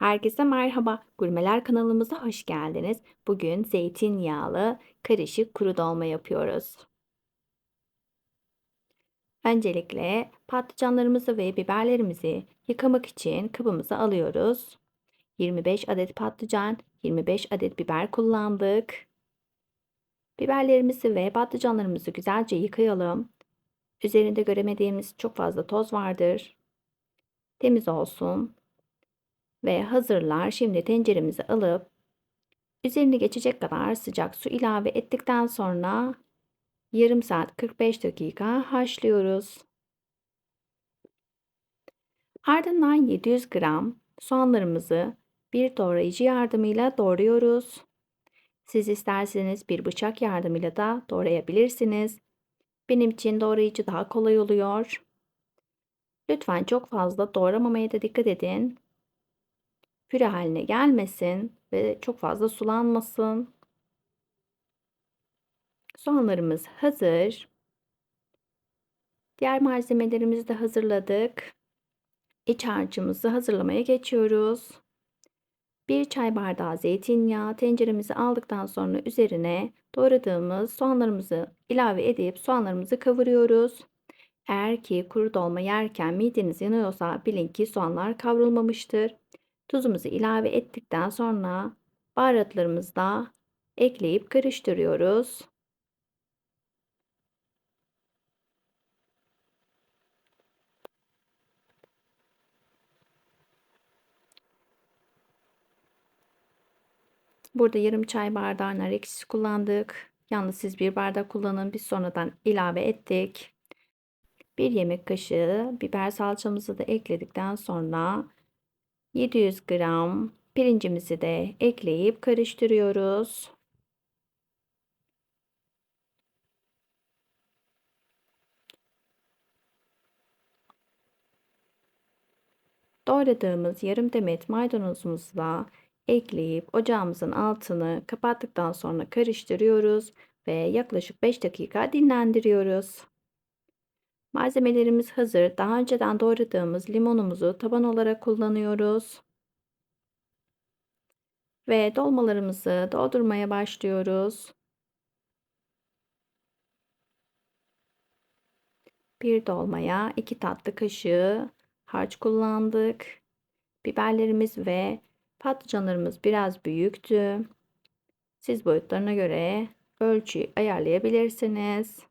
Herkese merhaba. Gurmeler kanalımıza hoş geldiniz. Bugün zeytinyağlı karışık kuru dolma yapıyoruz. Öncelikle patlıcanlarımızı ve biberlerimizi yıkamak için kabımıza alıyoruz. 25 adet patlıcan, 25 adet biber kullandık. Biberlerimizi ve patlıcanlarımızı güzelce yıkayalım. Üzerinde göremediğimiz çok fazla toz vardır. Temiz olsun ve hazırlar. Şimdi tenceremizi alıp üzerine geçecek kadar sıcak su ilave ettikten sonra yarım saat 45 dakika haşlıyoruz. Ardından 700 gram soğanlarımızı bir doğrayıcı yardımıyla doğruyoruz. Siz isterseniz bir bıçak yardımıyla da doğrayabilirsiniz. Benim için doğrayıcı daha kolay oluyor. Lütfen çok fazla doğramamaya da dikkat edin püre haline gelmesin ve çok fazla sulanmasın. Soğanlarımız hazır. Diğer malzemelerimizi de hazırladık. İç harcımızı hazırlamaya geçiyoruz. Bir çay bardağı zeytinyağı tenceremizi aldıktan sonra üzerine doğradığımız soğanlarımızı ilave edip soğanlarımızı kavuruyoruz. Eğer ki kuru dolma yerken mideniz yanıyorsa bilin ki soğanlar kavrulmamıştır. Tuzumuzu ilave ettikten sonra baharatlarımızı da ekleyip karıştırıyoruz. Burada yarım çay bardağı nar ekşisi kullandık. Yalnız siz bir bardak kullanın. Biz sonradan ilave ettik. Bir yemek kaşığı biber salçamızı da ekledikten sonra 700 gram pirincimizi de ekleyip karıştırıyoruz. Doğradığımız yarım demet maydanozumuzu da ekleyip ocağımızın altını kapattıktan sonra karıştırıyoruz ve yaklaşık 5 dakika dinlendiriyoruz. Malzemelerimiz hazır. Daha önceden doğradığımız limonumuzu taban olarak kullanıyoruz. Ve dolmalarımızı doldurmaya başlıyoruz. Bir dolmaya 2 tatlı kaşığı harç kullandık. Biberlerimiz ve patlıcanlarımız biraz büyüktü. Siz boyutlarına göre ölçüyü ayarlayabilirsiniz.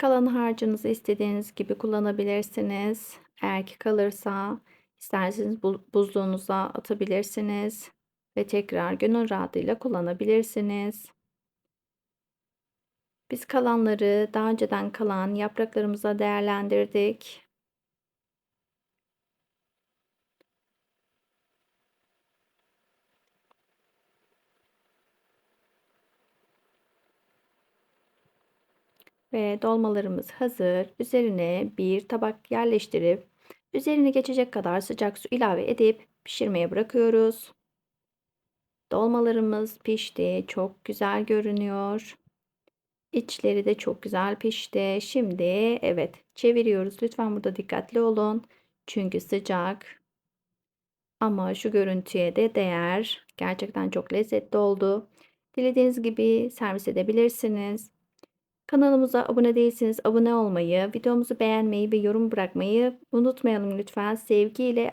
Kalan harcınızı istediğiniz gibi kullanabilirsiniz. Eğer ki kalırsa isterseniz buzluğunuza atabilirsiniz ve tekrar gönül rahatlığıyla kullanabilirsiniz. Biz kalanları daha önceden kalan yapraklarımıza değerlendirdik. Ve dolmalarımız hazır. Üzerine bir tabak yerleştirip üzerine geçecek kadar sıcak su ilave edip pişirmeye bırakıyoruz. Dolmalarımız pişti. Çok güzel görünüyor. İçleri de çok güzel pişti. Şimdi evet çeviriyoruz. Lütfen burada dikkatli olun. Çünkü sıcak. Ama şu görüntüye de değer. Gerçekten çok lezzetli oldu. Dilediğiniz gibi servis edebilirsiniz. Kanalımıza abone değilseniz abone olmayı, videomuzu beğenmeyi ve yorum bırakmayı unutmayalım lütfen. Sevgiyle